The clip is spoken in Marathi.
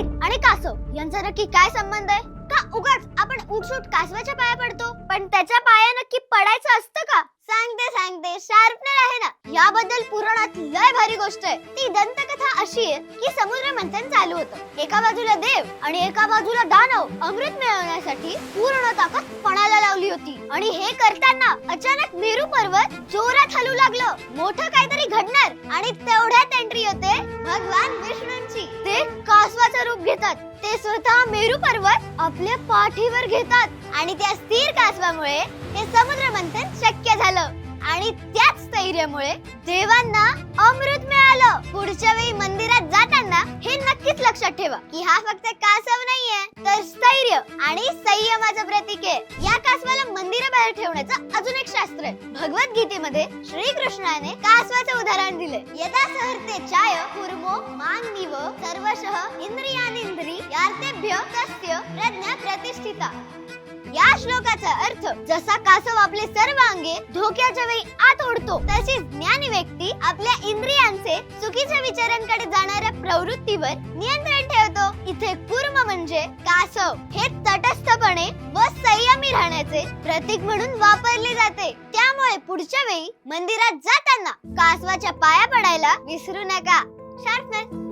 उंदीर आणि कासव यांचा नक्की काय संबंध आहे? का उगाच आपण उठसूट कासवाच्या पाया पडतो? पण त्याच्या पाया नक्की पडायचं असतं का? सांगते सांगते. शार्पनर आहे ना. याबद्दल पुराणात लय भारी गोष्ट आहे. ती दंतकथा अशी आहे की समुद्र मंथन चालू होतं. एका बाजूला देव आणि एका बाजूला दानव अमृत मिळवण्यासाठी पूर्ण ताकद पणाला लावली होती. आणि हे करताना अचानक मेरू पर्वत जोरात हलू लागलं. मोठं काहीतरी घडणार आणि तेवढ्यात एंट्री होते भगवान विष्णू. विष्णूंची ते कासवाचं रूप घेतात. ते स्वतः मेरू पर्वत आपल्या पाठीवर घेतात. आणि त्या स्थिर कासवामुळे हे समुद्र मंथन शक्य झालं. आणि त्याच स्थैर्यामुळे देवांना अमृत मिळालं. पुढच्या वेळी लक्षात ठेवा की हा फक्त कासव नाहीये तर स्थैर्य आणि संयमाचं प्रतीक आहे. या कासवाला मंदिराबाहेर ठेवण्याचं अजून एक शास्त्र आहे. भगवद्गीतेमध्ये श्रीकृष्णाने कासवाचं उदाहरण दिले यदा सहर्ते चाय कुर्मो मान निव सर्वशः इंद्रियानिंद्री यार्तेभ्य तस्य प्रज्ञा प्रतिष्ठिता. या श्लोकाचा अर्थ जसा कासव आपले सर्व अंगे धोक्याच्या वेळी आत ओढतो तशीच ज्ञानी व्यक्ती आपल्या इंद्रियांचे चुकीच्या विचारांकडे जाणाऱ्या प्रवृत्तीवर नियंत्रण ठेवतो. इथे कुर्म म्हणजे कासव हे तटस्थपणे व संयमी राहण्याचे प्रतीक म्हणून वापरले जाते. त्यामुळे पुढच्या वेळी मंदिरात जाताना कासवाच्या पाया पडायला विसरू नका. शार्पनर